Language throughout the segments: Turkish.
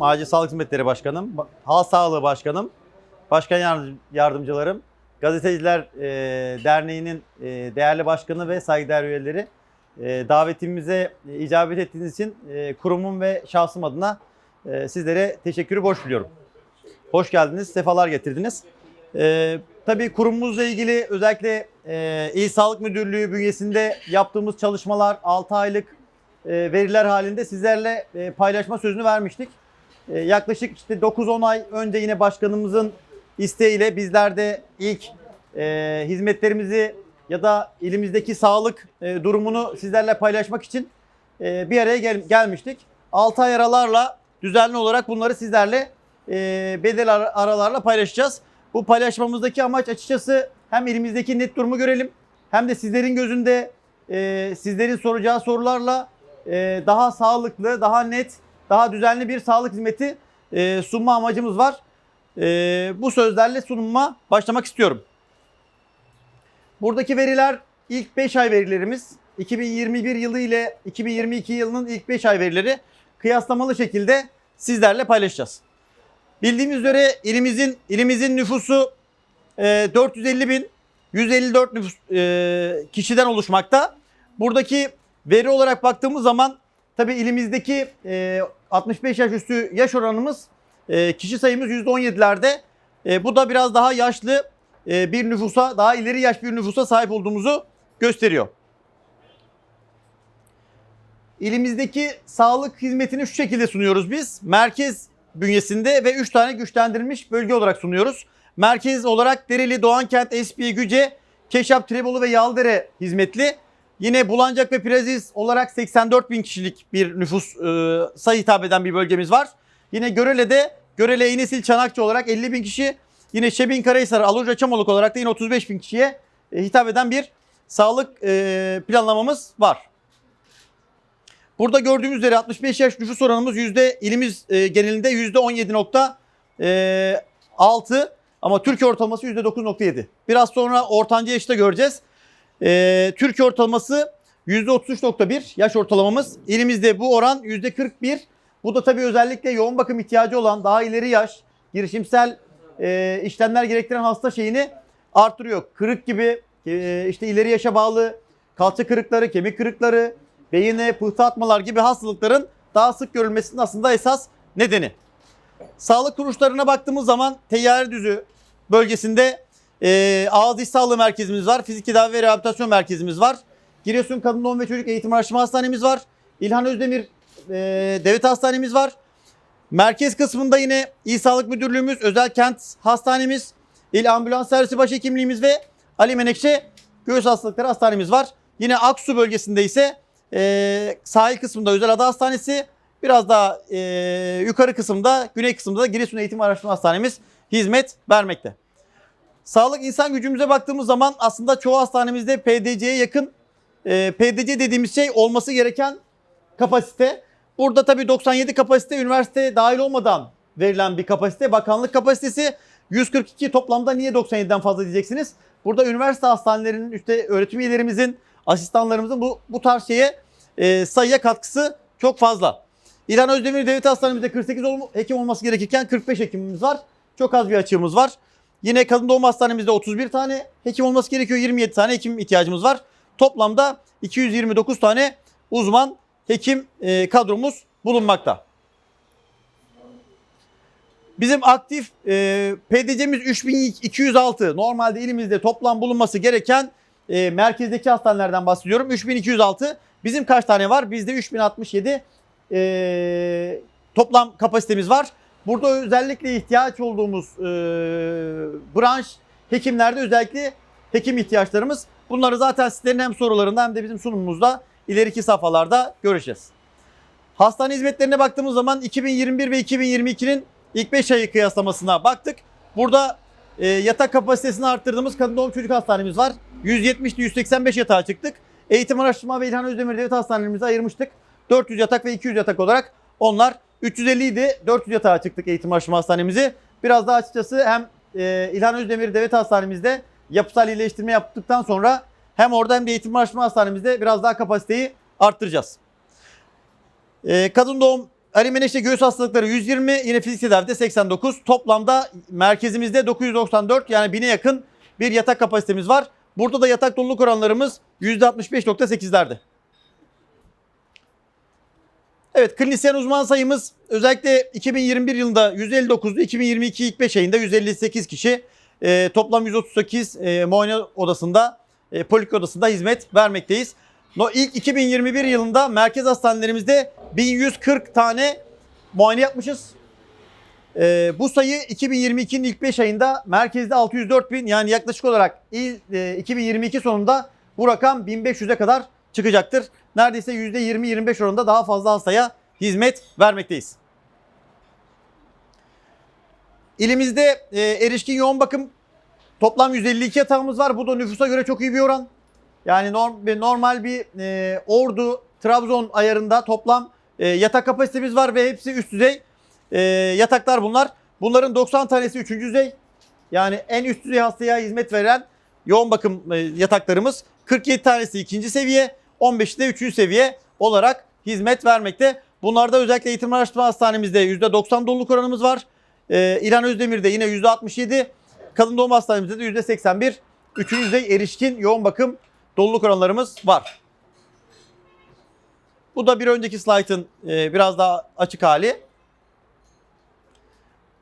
Acil Sağlık Hizmetleri Başkanım, Ba- Halk Sağlığı Başkanım, Başkan yardım- Yardımcılarım, Gazeteciler e, Derneği'nin e, değerli başkanı ve saygıdeğer üyeleri e, davetimize icabet ettiğiniz için kurumum ve şahsım adına sizlere teşekkürü borç biliyorum. Hoş geldiniz, sefalar getirdiniz. Tabii kurumumuzla ilgili özellikle İl Sağlık Müdürlüğü bünyesinde yaptığımız çalışmalar 6 aylık veriler halinde sizlerle paylaşma sözünü vermiştik. E, yaklaşık işte 9-10 ay önce yine başkanımızın isteğiyle bizler de ilk e, hizmetlerimizi ya da ilimizdeki sağlık e, durumunu sizlerle paylaşmak için e, bir araya gel- gelmiştik. 6 ay aralarla düzenli olarak bunları sizlerle bedel ar- aralarla paylaşacağız. Bu paylaşmamızdaki amaç açıkçası hem elimizdeki net durumu görelim hem de sizlerin gözünde sizlerin soracağı sorularla daha sağlıklı, daha net, daha düzenli bir sağlık hizmeti e, sunma amacımız var. E, bu sözlerle sunuma başlamak istiyorum. Buradaki veriler ilk 5 ay verilerimiz. 2021 yılı ile 2022 yılının ilk 5 ay verileri kıyaslamalı şekilde sizlerle paylaşacağız. Bildiğimiz üzere ilimizin ilimizin nüfusu e, 450 bin 154 nüfus e, kişiden oluşmakta. Buradaki veri olarak baktığımız zaman tabii ilimizdeki e, 65 yaş üstü yaş oranımız e, kişi sayımız %17'lerde. E, bu da biraz daha yaşlı e, bir nüfusa, daha ileri yaş bir nüfusa sahip olduğumuzu gösteriyor. İlimizdeki sağlık hizmetini şu şekilde sunuyoruz biz. Merkez bünyesinde ve 3 tane güçlendirilmiş bölge olarak sunuyoruz. Merkez olarak Dereli, Doğankent, Espiye, Güce, Keşap, Trebolu ve Yaldere hizmetli. Yine Bulancak ve Piraziz olarak 84 bin kişilik bir nüfus e, sayı hitap eden bir bölgemiz var. Yine Görele'de Görele, Eynesil, Çanakçı olarak 50 bin kişi. Yine Şebin, Karahisar, Aluca, Çamoluk olarak da yine 35 bin kişiye e, hitap eden bir sağlık e, planlamamız var. Burada gördüğümüz üzere 65 yaş nüfus oranımız yüzde ilimiz e, genelinde yüzde 17.6 ama Türkiye ortalaması yüzde 9.7. Biraz sonra ortanca yaşta göreceğiz. E, Türkiye ortalaması yüzde 33.1 yaş ortalamamız. İlimizde bu oran yüzde 41. Bu da tabii özellikle yoğun bakım ihtiyacı olan daha ileri yaş, girişimsel e, işlemler gerektiren hasta şeyini artırıyor. Kırık gibi e, işte ileri yaşa bağlı kalça kırıkları, kemik kırıkları, beyine pıhtı atmalar gibi hastalıkların daha sık görülmesinin aslında esas nedeni. Sağlık kuruluşlarına baktığımız zaman Teyyare Düzü bölgesinde e, Ağız Diş Sağlığı Merkezimiz var. Fizik Tedavi ve Rehabilitasyon Merkezimiz var. Giresun Kadın Doğum ve Çocuk Eğitim Araştırma Hastanemiz var. İlhan Özdemir e, Devlet Hastanemiz var. Merkez kısmında yine İl Sağlık Müdürlüğümüz, Özel Kent Hastanemiz, İl Ambulans Servisi Başhekimliğimiz ve Ali Menekşe Göğüs Hastalıkları Hastanemiz var. Yine Aksu bölgesinde ise e, sahil kısmında Özel Ada Hastanesi, biraz daha e, yukarı kısımda, güney kısmında da Giresun Eğitim Araştırma Hastanemiz hizmet vermekte. Sağlık insan gücümüze baktığımız zaman aslında çoğu hastanemizde PDC'ye yakın e, PDC dediğimiz şey olması gereken kapasite. Burada tabii 97 kapasite üniversite dahil olmadan verilen bir kapasite. Bakanlık kapasitesi 142 toplamda niye 97'den fazla diyeceksiniz. Burada üniversite hastanelerinin işte öğretim üyelerimizin, asistanlarımızın bu, bu tarz şeye e, sayıya katkısı çok fazla. İlhan Özdemir Devlet Hastanemizde 48 ol- hekim olması gerekirken 45 hekimimiz var. Çok az bir açığımız var. Yine Kadın Doğum Hastanemizde 31 tane hekim olması gerekiyor. 27 tane hekim ihtiyacımız var. Toplamda 229 tane uzman hekim e, kadromuz bulunmakta. Bizim aktif e, PDC'miz 3206. Normalde ilimizde toplam bulunması gereken e, merkezdeki hastanelerden bahsediyorum. 3206. Bizim kaç tane var? Bizde 3067 e, toplam kapasitemiz var. Burada özellikle ihtiyaç olduğumuz e, branş hekimlerde özellikle hekim ihtiyaçlarımız. Bunları zaten sizlerin hem sorularında hem de bizim sunumumuzda ileriki safhalarda göreceğiz. Hastane hizmetlerine baktığımız zaman 2021 ve 2022'nin ilk 5 ayı kıyaslamasına baktık. Burada e, yatak kapasitesini arttırdığımız kadın doğum çocuk hastanemiz var. 170 ile 185 yatağa çıktık. Eğitim Araştırma ve İlhan Özdemir Devlet Hastanelerimizi ayırmıştık. 400 yatak ve 200 yatak olarak onlar 350 idi. 400 yatağa çıktık Eğitim Araştırma Hastanemizi. Biraz daha açıkçası hem e, İlhan Özdemir Devlet Hastanemizde yapısal iyileştirme yaptıktan sonra hem orada hem de Eğitim Araştırma Hastanemizde biraz daha kapasiteyi arttıracağız. E, kadın doğum Ali göğüs hastalıkları 120, yine fizik tedavide 89. Toplamda merkezimizde 994 yani 1000'e yakın bir yatak kapasitemiz var. Burada da yatak doluluk oranlarımız %65.8'lerde. Evet klinisyen uzman sayımız özellikle 2021 yılında 159'du. 2022 ilk 5 ayında 158 kişi. Ee, toplam 138 e, muayene odasında, e, poliklinik odasında hizmet vermekteyiz. No, ilk 2021 yılında merkez hastanelerimizde 1140 tane muayene yapmışız. Ee, bu sayı 2022'nin ilk 5 ayında merkezde 604 bin yani yaklaşık olarak il, e, 2022 sonunda bu rakam 1500'e kadar çıkacaktır. Neredeyse %20-25 oranında daha fazla hastaya hizmet vermekteyiz. İlimizde e, erişkin yoğun bakım toplam 152 yatağımız var. Bu da nüfusa göre çok iyi bir oran. Yani norm, normal bir e, Ordu, Trabzon ayarında toplam e, yatak kapasitemiz var ve hepsi üst düzey e, yataklar bunlar. Bunların 90 tanesi 3. düzey. Yani en üst düzey hastaya hizmet veren yoğun bakım e, yataklarımız. 47 tanesi 2. seviye, 15'i de 3. seviye olarak hizmet vermekte. Bunlarda özellikle eğitim araştırma hastanemizde %90 doluluk oranımız var. E, İlhan Özdemir'de yine %67. Kadın doğum hastanemizde de %81. 3. düzey erişkin yoğun bakım doluluk oranlarımız var. Bu da bir önceki slaytın e, biraz daha açık hali.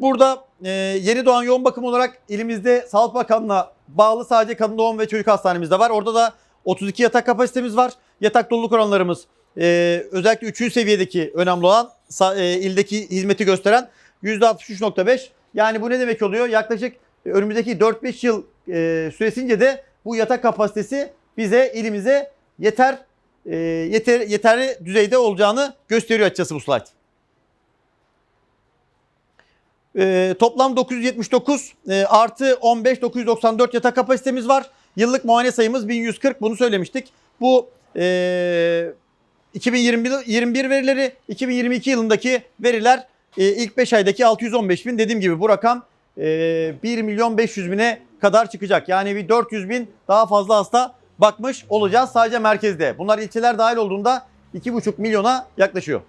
Burada e, yeni doğan yoğun bakım olarak ilimizde Sağlık Bakanlığı'na bağlı sadece kadın doğum ve çocuk hastanemizde var. Orada da 32 yatak kapasitemiz var. Yatak doluluk oranlarımız e, özellikle 3. seviyedeki önemli olan e, ildeki hizmeti gösteren %63.5. Yani bu ne demek oluyor? Yaklaşık önümüzdeki 4-5 yıl e, süresince de bu yatak kapasitesi bize ilimize yeter e, yeter yeterli düzeyde olacağını gösteriyor açıkçası bu slide. E, toplam 979 e, artı 15 994 yatak kapasitemiz var. Yıllık muayene sayımız 1140 bunu söylemiştik. Bu e, 2021 21 verileri 2022 yılındaki veriler e, ilk 5 aydaki 615 bin dediğim gibi bu rakam e, 1 milyon 500 bine kadar çıkacak. Yani bir 400 bin daha fazla hasta bakmış olacağız sadece merkezde. Bunlar ilçeler dahil olduğunda 2,5 milyona yaklaşıyor.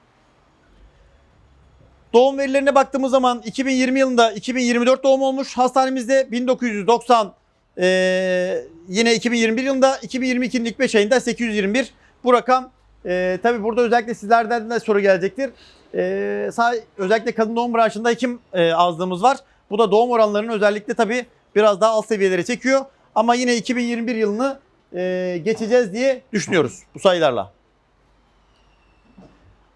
Doğum verilerine baktığımız zaman 2020 yılında 2024 doğum olmuş. Hastanemizde 1990 e, yine 2021 yılında 2022'nin ilk 5 ayında 821. Bu rakam e, tabi burada özellikle sizlerden de soru gelecektir. E, sağ, özellikle kadın doğum branşında hekim e, azlığımız var. Bu da doğum oranlarının özellikle tabi biraz daha alt seviyelere çekiyor. Ama yine 2021 yılını e, geçeceğiz diye düşünüyoruz bu sayılarla.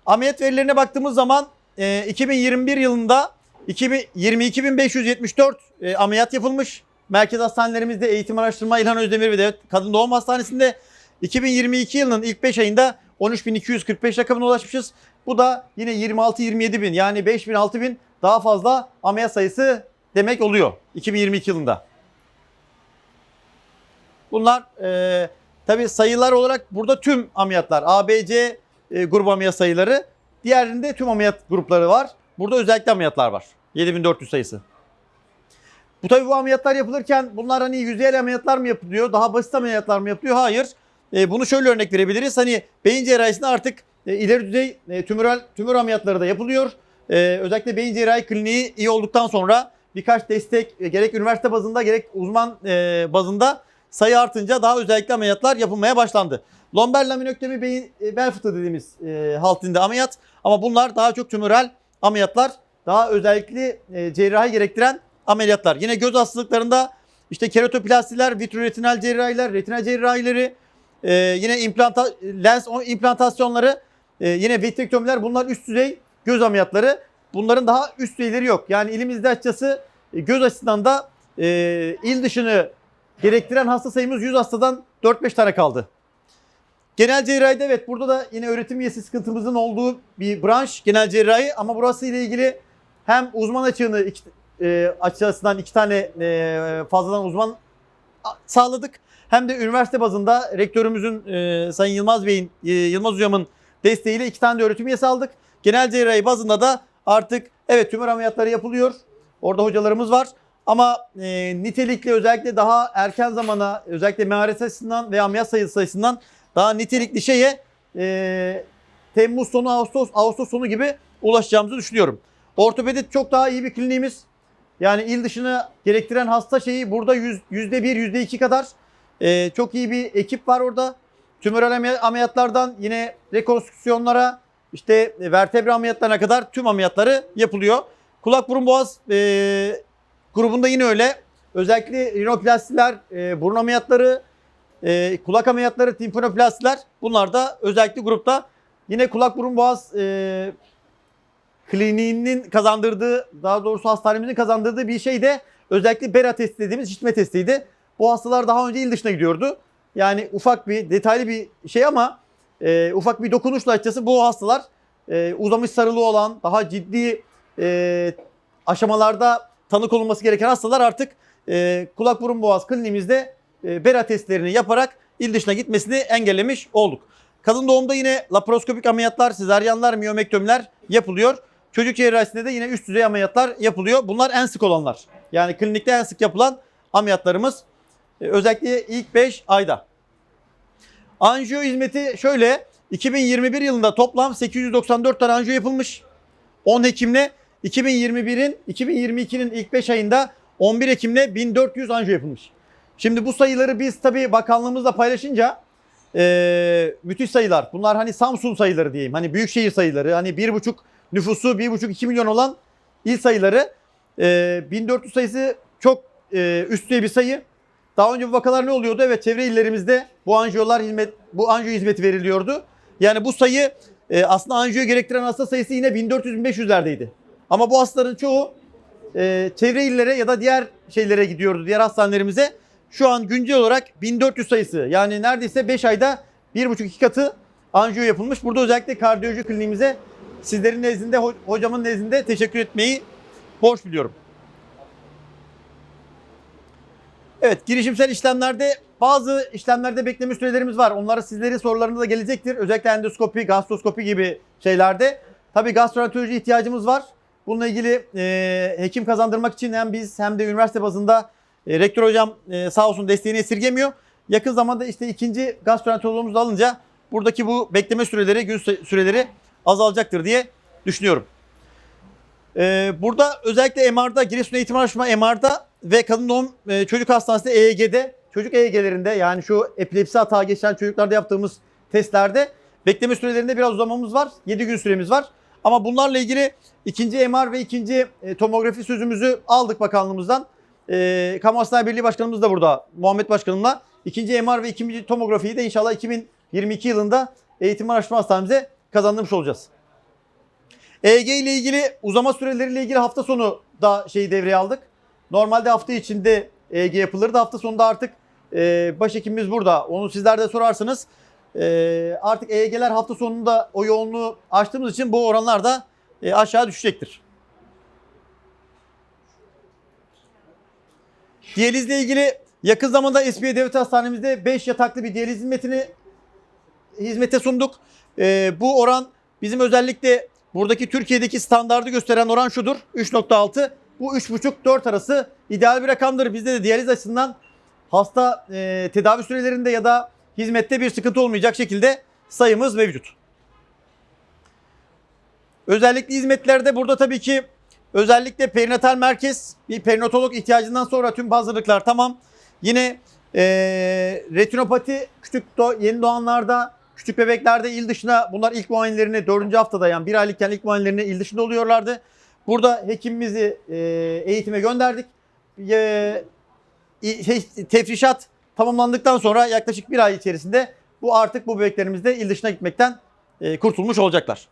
Ameliyat verilerine baktığımız zaman e, 2021 yılında 22.574 e, ameliyat yapılmış. Merkez hastanelerimizde eğitim araştırma İlhan Özdemir ve Devlet Kadın Doğum Hastanesi'nde 2022 yılının ilk 5 ayında 13.245 rakamına ulaşmışız. Bu da yine 26-27 bin yani 5 bin 6 bin daha fazla ameliyat sayısı demek oluyor 2022 yılında. Bunlar e, tabi sayılar olarak burada tüm ameliyatlar ABC e, grubu ameliyat sayıları. Diğerinde tüm ameliyat grupları var. Burada özellikle ameliyatlar var. 7400 sayısı. Bu tabi bu ameliyatlar yapılırken bunlar hani yüzeyel ameliyatlar mı yapılıyor? Daha basit ameliyatlar mı yapılıyor? Hayır. E, bunu şöyle örnek verebiliriz. Hani beyin cerrahisinde artık e, ileri düzey e, tümörel tümör ameliyatları da yapılıyor. E, özellikle beyin cerrahi kliniği iyi olduktan sonra birkaç destek e, gerek üniversite bazında gerek uzman e, bazında sayı artınca daha özellikle ameliyatlar yapılmaya başlandı. Lomber laminöktemi beyin e, bel fıtığı dediğimiz e, dilinde ameliyat ama bunlar daha çok tümörel ameliyatlar. Daha özellikle e, cerrahi gerektiren ameliyatlar. Yine göz hastalıklarında işte keratoplastiler, vitreoretinal cerrahiler, retina cerrahileri, e, yine implanta, lens implantasyonları, e, yine vitrektomiler bunlar üst düzey göz ameliyatları. Bunların daha üst düzeyleri yok. Yani ilimizde açıkçası göz açısından da e, il dışını gerektiren hasta sayımız 100 hastadan 4-5 tane kaldı. Genel cerrahide evet burada da yine öğretim üyesi sıkıntımızın olduğu bir branş genel cerrahi ama burası ile ilgili hem uzman açığını e, açısından iki tane e, fazladan uzman sağladık. Hem de üniversite bazında rektörümüzün e, Sayın Yılmaz Bey'in, e, Yılmaz Hocam'ın desteğiyle iki tane de öğretim üyesi aldık. Genel cerrahi bazında da artık evet tümör ameliyatları yapılıyor. Orada hocalarımız var. Ama e, nitelikli özellikle daha erken zamana özellikle MRS açısından ve ameliyat sayısı açısından daha nitelikli şeye e, Temmuz sonu Ağustos Ağustos sonu gibi ulaşacağımızı düşünüyorum. Ortopedi çok daha iyi bir kliniğimiz. Yani il dışına gerektiren hasta şeyi burada yüz- yüzde bir, yüzde iki kadar e, çok iyi bir ekip var orada. Tümörel amel- ameliyatlardan yine rekonstrüksiyonlara, işte vertebre ameliyatlarına kadar tüm ameliyatları yapılıyor. Kulak burun boğaz e, grubunda yine öyle. Özellikle rinoplastiler, e, burun ameliyatları, e, kulak ameliyatları, timpanoplastiler bunlar da özellikle grupta. Yine kulak burun boğaz e, kliniğinin kazandırdığı, daha doğrusu hastanemizin kazandırdığı bir şey de özellikle BERA testi dediğimiz işitme testiydi. Bu hastalar daha önce il dışına gidiyordu. Yani ufak bir, detaylı bir şey ama e, ufak bir dokunuşla açıkçası bu hastalar e, uzamış sarılı olan, daha ciddi e, aşamalarda tanı konulması gereken hastalar artık e, kulak burun boğaz kliniğimizde e, BERA testlerini yaparak il dışına gitmesini engellemiş olduk. Kadın doğumda yine laparoskopik ameliyatlar, sezaryenler, miyomektomiler yapılıyor. Çocuk cerrahisinde de yine üst düzey ameliyatlar yapılıyor. Bunlar en sık olanlar. Yani klinikte en sık yapılan ameliyatlarımız. E, özellikle ilk 5 ayda. Anjiyo hizmeti şöyle. 2021 yılında toplam 894 tane anjiyo yapılmış. 10 hekimle 2021'in 2022'nin ilk 5 ayında 11 Ekim'le 1400 anjiyo yapılmış. Şimdi bu sayıları biz tabii bakanlığımızla paylaşınca e, müthiş sayılar. Bunlar hani Samsun sayıları diyeyim. Hani büyükşehir sayıları. Hani 1,5 nüfusu 1,5-2 milyon olan il sayıları. E, 1400 sayısı çok e, üst düzey bir sayı. Daha önce bu vakalar ne oluyordu? Evet çevre illerimizde bu anjiyolar hizmet bu anjiyo hizmeti veriliyordu. Yani bu sayı e, aslında anjiyo gerektiren hasta sayısı yine 1400-1500'lerdeydi. Ama bu hastaların çoğu e, çevre illere ya da diğer şeylere gidiyordu, diğer hastanelerimize. Şu an güncel olarak 1400 sayısı yani neredeyse 5 ayda 1,5-2 katı anjiyo yapılmış. Burada özellikle kardiyoloji kliniğimize sizlerin nezdinde, ho- hocamın nezdinde teşekkür etmeyi borç biliyorum. Evet girişimsel işlemlerde bazı işlemlerde bekleme sürelerimiz var. Onlara sizlerin sorularında da gelecektir. Özellikle endoskopi, gastroskopi gibi şeylerde. Tabii gastroenteroloji ihtiyacımız var. Bununla ilgili e, hekim kazandırmak için hem biz hem de üniversite bazında e, rektör hocam e, sağ olsun desteğini esirgemiyor. Yakın zamanda işte ikinci gastroenterologumuzu alınca buradaki bu bekleme süreleri, gün sü- süreleri azalacaktır diye düşünüyorum. Ee, burada özellikle MR'da, Giresun Eğitim Araştırma MR'da ve Kadın Doğum e, Çocuk Hastanesi EEG'de, çocuk EEG'lerinde yani şu epilepsi hata geçiren çocuklarda yaptığımız testlerde bekleme sürelerinde biraz uzamamız var. 7 gün süremiz var. Ama bunlarla ilgili ikinci MR ve ikinci e, tomografi sözümüzü aldık bakanlığımızdan. E, Kamu Hastane Birliği Başkanımız da burada Muhammed Başkanımla. İkinci MR ve ikinci tomografiyi de inşallah 2022 yılında Eğitim Araştırma Hastanemizde kazandırmış olacağız. EEG ile ilgili uzama süreleriyle ilgili hafta sonu da şeyi devreye aldık. Normalde hafta içinde EEG yapılırdı. Hafta sonunda artık e, başhekimimiz burada. Onu sizler de sorarsınız. E, artık EEG'ler hafta sonunda o yoğunluğu açtığımız için bu oranlar da e, aşağı düşecektir. Diyalizle ilgili yakın zamanda Espiye Devlet Hastanemizde 5 yataklı bir diyaliz hizmetini hizmete sunduk. E, bu oran bizim özellikle buradaki Türkiye'deki standardı gösteren oran şudur. 3.6. Bu 3.5-4 arası ideal bir rakamdır. Bizde de diyaliz açısından hasta e, tedavi sürelerinde ya da hizmette bir sıkıntı olmayacak şekilde sayımız mevcut. Özellikle hizmetlerde burada tabii ki özellikle perinatal merkez bir perinatolog ihtiyacından sonra tüm hazırlıklar tamam. Yine e, retinopati küçük do- yeni doğanlarda küçük bebeklerde il dışına bunlar ilk muayenelerini 4. haftada yani bir aylıkken ilk muayenelerini il dışında oluyorlardı. Burada hekimimizi e, eğitime gönderdik. E, tefrişat tamamlandıktan sonra yaklaşık bir ay içerisinde bu artık bu bebeklerimiz de il dışına gitmekten e, kurtulmuş olacaklar.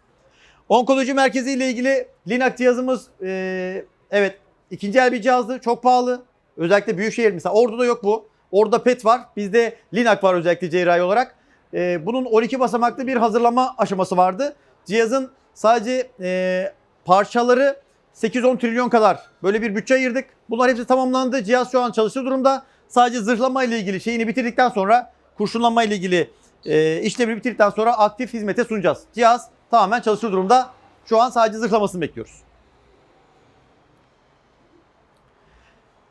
Onkoloji merkezi ile ilgili Linac cihazımız e, evet ikinci el bir cihazdı. Çok pahalı. Özellikle büyükşehir mesela Ordu'da yok bu. Orada PET var. Bizde Linac var özellikle cerrahi olarak. E, bunun 12 basamaklı bir hazırlama aşaması vardı. Cihazın sadece e, parçaları 8-10 trilyon kadar böyle bir bütçe ayırdık. Bunlar hepsi tamamlandı. Cihaz şu an çalışır durumda. Sadece zırhlama ile ilgili şeyini bitirdikten sonra kurşunlanma ile ilgili e, işlemini bitirdikten sonra aktif hizmete sunacağız. Cihaz tamamen çalışır durumda. Şu an sadece zırhlamasını bekliyoruz.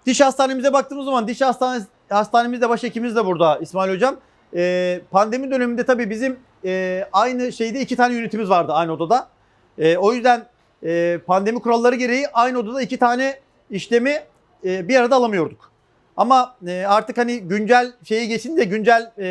Diş hastanemize baktığımız zaman diş hastanesi, hastanemizde başhekimimiz de burada İsmail Hocam. Ee, pandemi döneminde tabii bizim e, aynı şeyde iki tane ünitimiz vardı aynı odada. E, o yüzden e, pandemi kuralları gereği aynı odada iki tane işlemi e, bir arada alamıyorduk. Ama e, artık hani güncel şeyi geçince güncel e,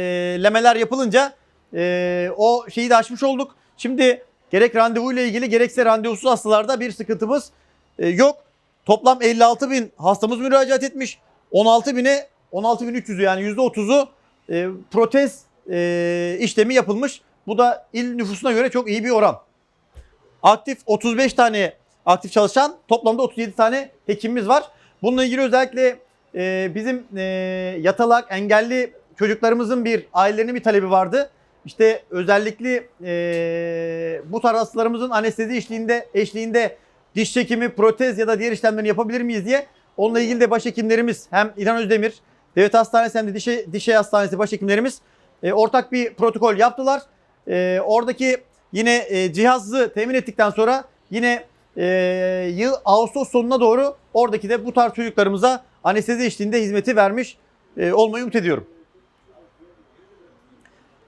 yapılınca e, o şeyi de aşmış olduk. Şimdi gerek randevu ile ilgili gerekse randevusuz hastalarda bir sıkıntımız e, yok. Toplam 56 bin hastamız müracaat etmiş. 16 bine 16 bin 300'ü yani %30'u e, protez e, işlemi yapılmış. Bu da il nüfusuna göre çok iyi bir oran. Aktif 35 tane aktif çalışan toplamda 37 tane hekimimiz var. Bununla ilgili özellikle e, bizim e, yatalak engelli çocuklarımızın bir ailelerinin bir talebi vardı. İşte özellikle e, bu tarz hastalarımızın anestezi eşliğinde, eşliğinde diş çekimi, protez ya da diğer işlemlerini yapabilir miyiz diye. Onunla ilgili de başhekimlerimiz hem İlhan Özdemir, Devlet Hastanesi hem de Dişe, Dişe Hastanesi başhekimlerimiz e, ortak bir protokol yaptılar. E, oradaki yine e, cihazı temin ettikten sonra yine e, yıl Ağustos sonuna doğru oradaki de bu tarz çocuklarımıza anestezi eşliğinde hizmeti vermiş e, olmayı umut ediyorum.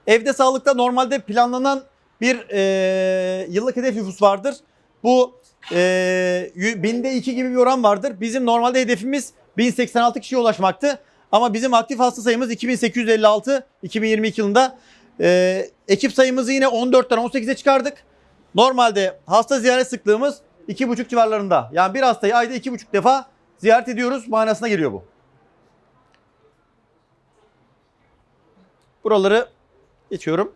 Evde sağlıkta normalde planlanan bir e, yıllık hedef nüfus vardır. Bu e, binde 2 gibi bir oran vardır. Bizim normalde hedefimiz 1086 kişiye ulaşmaktı. Ama bizim aktif hasta sayımız 2856 2022 yılında. E, ekip sayımızı yine 14'ten 18'e çıkardık. Normalde hasta ziyaret sıklığımız 2,5 civarlarında. Yani bir hastayı ayda 2,5 defa ziyaret ediyoruz manasına geliyor bu. Buraları geçiyorum.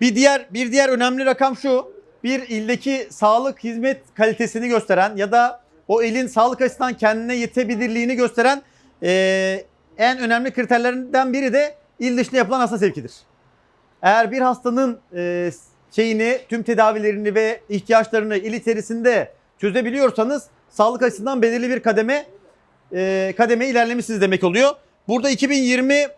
Bir diğer bir diğer önemli rakam şu. Bir ildeki sağlık hizmet kalitesini gösteren ya da o ilin sağlık açısından kendine yetebilirliğini gösteren eee, en önemli kriterlerinden biri de il dışına yapılan hasta sevkidir. Eğer bir hastanın eee, şeyini, tüm tedavilerini ve ihtiyaçlarını il içerisinde çözebiliyorsanız sağlık açısından belirli bir kademe eee kademe ilerlemişsiniz demek oluyor. Burada 2021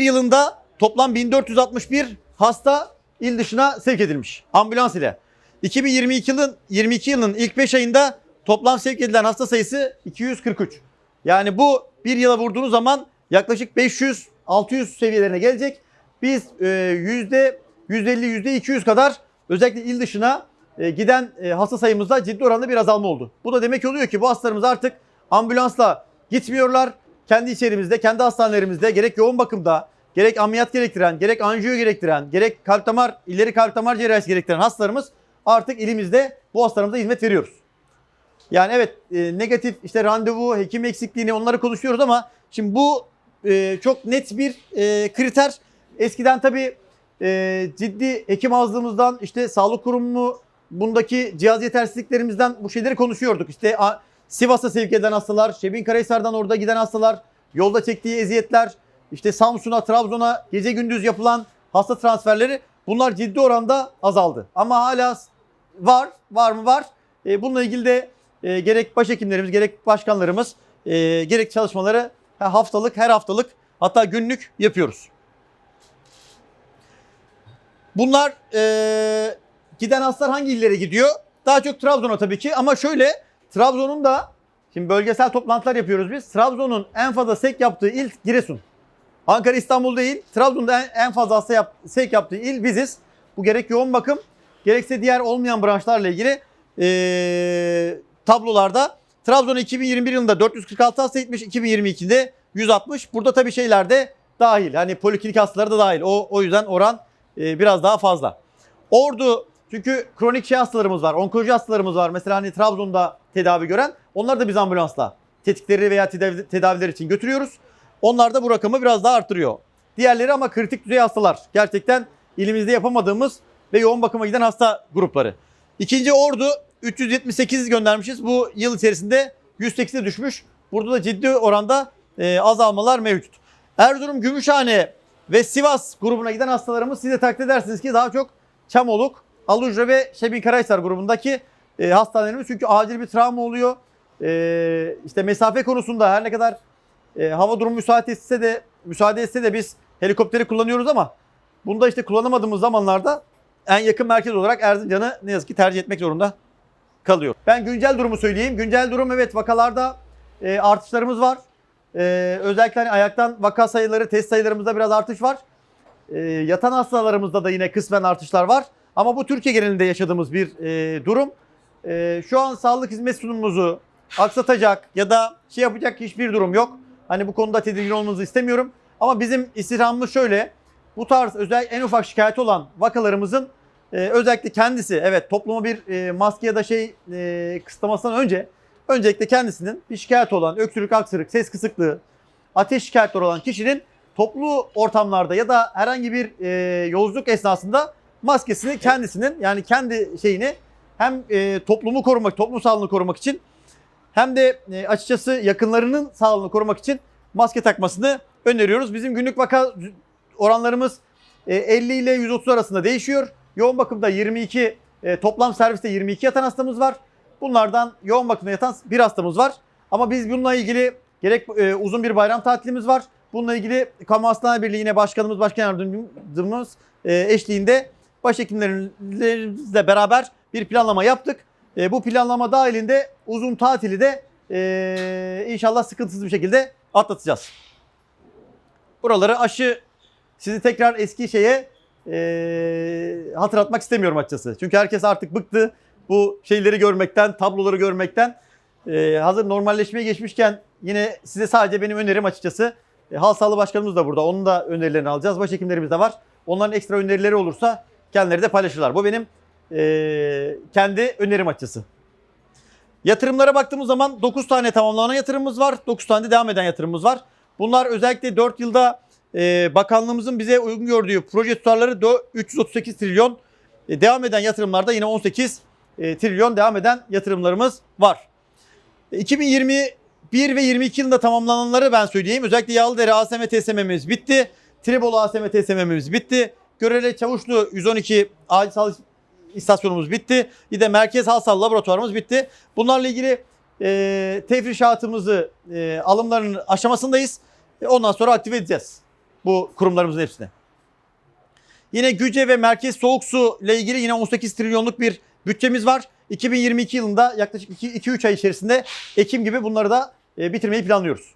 yılında toplam 1461 hasta il dışına sevk edilmiş ambulans ile. 2022 yılın 22 yılının ilk 5 ayında toplam sevk edilen hasta sayısı 243. Yani bu bir yıla vurduğunuz zaman yaklaşık 500-600 seviyelerine gelecek. Biz e, yüzde 150 yüzde 200 kadar özellikle il dışına e, giden e, hasta sayımızda ciddi oranda bir azalma oldu. Bu da demek oluyor ki bu hastalarımız artık ambulansla gitmiyorlar. Kendi içerimizde, kendi hastanelerimizde gerek yoğun bakımda, gerek ameliyat gerektiren, gerek anjiyo gerektiren, gerek kalp damar, ileri kalp damar cerrahisi gerektiren hastalarımız artık ilimizde bu hastalarımıza hizmet veriyoruz. Yani evet e, negatif işte randevu, hekim eksikliğini onları konuşuyoruz ama şimdi bu e, çok net bir e, kriter. Eskiden tabii e, ciddi hekim azlığımızdan işte sağlık kurumu bundaki cihaz yetersizliklerimizden bu şeyleri konuşuyorduk. İşte a, Sivas'a sevk edilen hastalar, Şebin Karahisar'dan orada giden hastalar, yolda çektiği eziyetler, işte Samsun'a, Trabzon'a gece gündüz yapılan hasta transferleri bunlar ciddi oranda azaldı. Ama hala var, var mı var. E, bununla ilgili de e, gerek başhekimlerimiz, gerek başkanlarımız, e, gerek çalışmaları ha, haftalık, her haftalık hatta günlük yapıyoruz. Bunlar e, giden hastalar hangi illere gidiyor? Daha çok Trabzon'a tabii ki ama şöyle Trabzon'un da şimdi bölgesel toplantılar yapıyoruz biz. Trabzon'un en fazla sek yaptığı il Giresun. Ankara İstanbul değil. Trabzon'da en, en fazla hasta yap, sevk yaptığı il biziz. Bu gerek yoğun bakım gerekse diğer olmayan branşlarla ilgili eee, tablolarda Trabzon 2021 yılında 446 hasta gitmiş, 2022'de 160. Burada tabii şeyler de dahil. Hani poliklinik hastaları da dahil. O, o yüzden oran eee, biraz daha fazla. Ordu çünkü kronik şey hastalarımız var, onkoloji hastalarımız var. Mesela hani Trabzon'da tedavi gören. Onları da biz ambulansla tetikleri veya tedavi, tedaviler için götürüyoruz. Onlar da bu rakamı biraz daha arttırıyor. Diğerleri ama kritik düzey hastalar. Gerçekten ilimizde yapamadığımız ve yoğun bakıma giden hasta grupları. İkinci ordu 378 göndermişiz. Bu yıl içerisinde 108'e düşmüş. Burada da ciddi oranda e, azalmalar mevcut. Erzurum, Gümüşhane ve Sivas grubuna giden hastalarımız siz de takdir edersiniz ki daha çok Çamoluk, Alucra ve Şebin Karahisar grubundaki e, hastanelerimiz. Çünkü acil bir travma oluyor. E, işte mesafe konusunda her ne kadar e, hava durumu müsaade etse de müsaade etse de biz helikopteri kullanıyoruz ama bunda işte kullanamadığımız zamanlarda en yakın merkez olarak Erzincan'ı ne yazık ki tercih etmek zorunda kalıyor. Ben güncel durumu söyleyeyim. Güncel durum evet vakalarda e, artışlarımız var. E, özellikle hani ayaktan vaka sayıları, test sayılarımızda biraz artış var. E, yatan hastalarımızda da yine kısmen artışlar var. Ama bu Türkiye genelinde yaşadığımız bir e, durum. E, şu an sağlık hizmet sunumumuzu aksatacak ya da şey yapacak hiçbir durum yok. Hani bu konuda tedirgin olmanızı istemiyorum. Ama bizim istirhamımız şöyle. Bu tarz özel en ufak şikayeti olan vakalarımızın e, özellikle kendisi evet topluma bir e, maske ya da şey e, kısıtlamasından önce öncelikle kendisinin bir şikayet olan öksürük, aksırık, ses kısıklığı, ateş şikayetleri olan kişinin toplu ortamlarda ya da herhangi bir e, yolculuk esnasında maskesini kendisinin yani kendi şeyini hem e, toplumu korumak, toplum sağlığını korumak için hem de e, açıkçası yakınlarının sağlığını korumak için maske takmasını öneriyoruz. Bizim günlük vaka oranlarımız e, 50 ile 130 arasında değişiyor. Yoğun bakımda 22, e, toplam serviste 22 yatan hastamız var. Bunlardan yoğun bakımda yatan bir hastamız var. Ama biz bununla ilgili gerek e, uzun bir bayram tatilimiz var. Bununla ilgili Kamu Hastane Birliği yine başkanımız, başkan yardımcımız e, eşliğinde başhekimlerimizle beraber bir planlama yaptık. E, bu planlama dahilinde uzun tatili de e, inşallah sıkıntısız bir şekilde atlatacağız. Buraları aşı sizi tekrar eski şeye e, hatırlatmak istemiyorum açıkçası. Çünkü herkes artık bıktı bu şeyleri görmekten, tabloları görmekten. E, hazır normalleşmeye geçmişken yine size sadece benim önerim açıkçası. E, Hal Sağlığı Başkanımız da burada. Onun da önerilerini alacağız. Başhekimlerimiz de var. Onların ekstra önerileri olursa kendileri de paylaşırlar. Bu benim e, kendi önerim açıkçası. Yatırımlara baktığımız zaman 9 tane tamamlanan yatırımımız var. 9 tane de devam eden yatırımımız var. Bunlar özellikle 4 yılda e, bakanlığımızın bize uygun gördüğü proje tutarları dö- 338 trilyon. E, devam eden yatırımlarda yine 18 e, trilyon devam eden yatırımlarımız var. E, 2021 ve 22 yılında tamamlananları ben söyleyeyim. Özellikle Yağlıdere ASM TSM'miz bitti. Tribolu ASM TSM'miz bitti. Görele Çavuşlu 112 acil sağlık istasyonumuz bitti. Bir de merkez halsal laboratuvarımız bitti. Bunlarla ilgili e, tefrişatımızı e, alımlarının aşamasındayız. E, ondan sonra aktive edeceğiz bu kurumlarımızın hepsini. Yine Güce ve Merkez Soğuk Su ile ilgili yine 18 trilyonluk bir bütçemiz var. 2022 yılında yaklaşık 2-3 ay içerisinde Ekim gibi bunları da e, bitirmeyi planlıyoruz.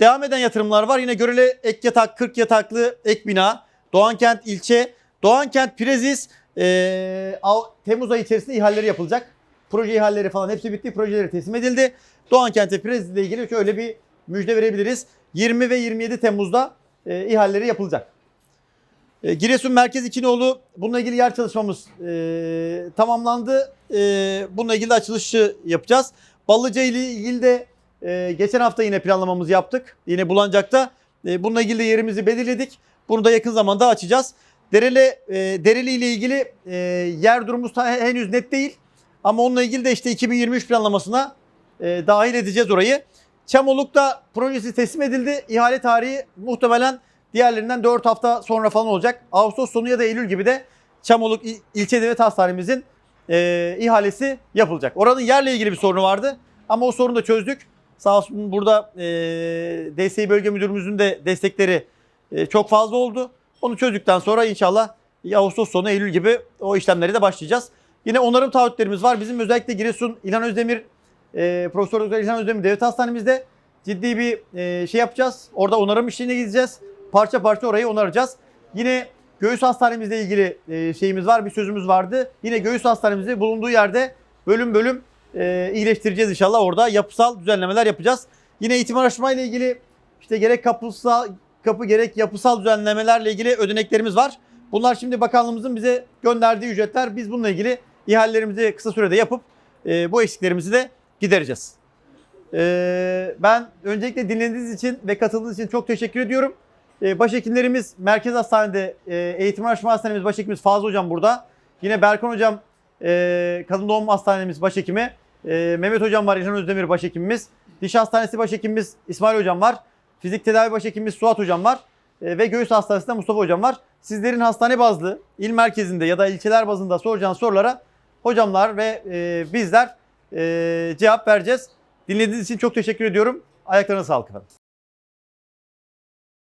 Devam eden yatırımlar var. Yine Görele ek yatak, 40 yataklı ek bina, Doğankent ilçe, Doğankent Prezis e, Temmuz ayı içerisinde ihaleleri yapılacak. Proje ihaleleri falan hepsi bitti. Projeleri teslim edildi. Doğankent'e Prezis ile ilgili şöyle bir müjde verebiliriz. 20 ve 27 Temmuz'da e, ihaleleri yapılacak. E, Giresun Merkez İkinoğlu bununla ilgili yer çalışmamız e, tamamlandı. E, bununla ilgili açılışı yapacağız. Ballıca ile ilgili de e, geçen hafta yine planlamamızı yaptık. Yine Bulancak'ta. E, bununla ilgili de yerimizi belirledik. Bunu da yakın zamanda açacağız. Dereli, e, Dereli ile ilgili e, yer durumumuz henüz net değil. Ama onunla ilgili de işte 2023 planlamasına e, dahil edeceğiz orayı. Çamoluk'ta projesi teslim edildi. İhale tarihi muhtemelen diğerlerinden 4 hafta sonra falan olacak. Ağustos sonu ya da Eylül gibi de Çamoluk İl- İlçe Devlet Hastanemizin e, ihalesi yapılacak. Oranın yerle ilgili bir sorunu vardı ama o sorunu da çözdük. Sağ olsun burada e, DSİ Bölge Müdürümüzün de destekleri e, çok fazla oldu. Onu çözdükten sonra inşallah Ağustos sonu Eylül gibi o işlemleri de başlayacağız. Yine onarım taahhütlerimiz var. Bizim özellikle Giresun İlhan Özdemir e, Profesör Doktor İlhan Özdemir Devlet Hastanemizde ciddi bir e, şey yapacağız. Orada onarım işine gideceğiz. Parça parça orayı onaracağız. Yine Göğüs Hastanemizle ilgili e, şeyimiz var, bir sözümüz vardı. Yine Göğüs Hastanemizde bulunduğu yerde bölüm bölüm e, iyileştireceğiz inşallah. Orada yapısal düzenlemeler yapacağız. Yine eğitim araştırma ile ilgili işte gerek kapısal kapı gerek yapısal düzenlemelerle ilgili ödeneklerimiz var. Bunlar şimdi bakanlığımızın bize gönderdiği ücretler. Biz bununla ilgili ihalelerimizi kısa sürede yapıp e, bu eksiklerimizi de gidereceğiz. E, ben öncelikle dinlediğiniz için ve katıldığınız için çok teşekkür ediyorum. E, başhekimlerimiz Merkez Hastane'de e, Eğitim Araştırma Hastanemiz Başhekimiz Fazıl Hocam burada. Yine Berkan Hocam e, Kadın Doğum Hastanemiz Başhekimi. E, Mehmet Hocam var İlhan Özdemir Başhekimimiz. Diş Hastanesi Başhekimimiz İsmail Hocam var. Fizik Tedavi Başhekimimiz Suat Hocam var. E, ve Göğüs Hastanesi'nde Mustafa Hocam var. Sizlerin hastane bazlı, il merkezinde ya da ilçeler bazında soracağınız sorulara hocamlar ve e, bizler e, cevap vereceğiz. Dinlediğiniz için çok teşekkür ediyorum. Ayaklarına sağlık efendim.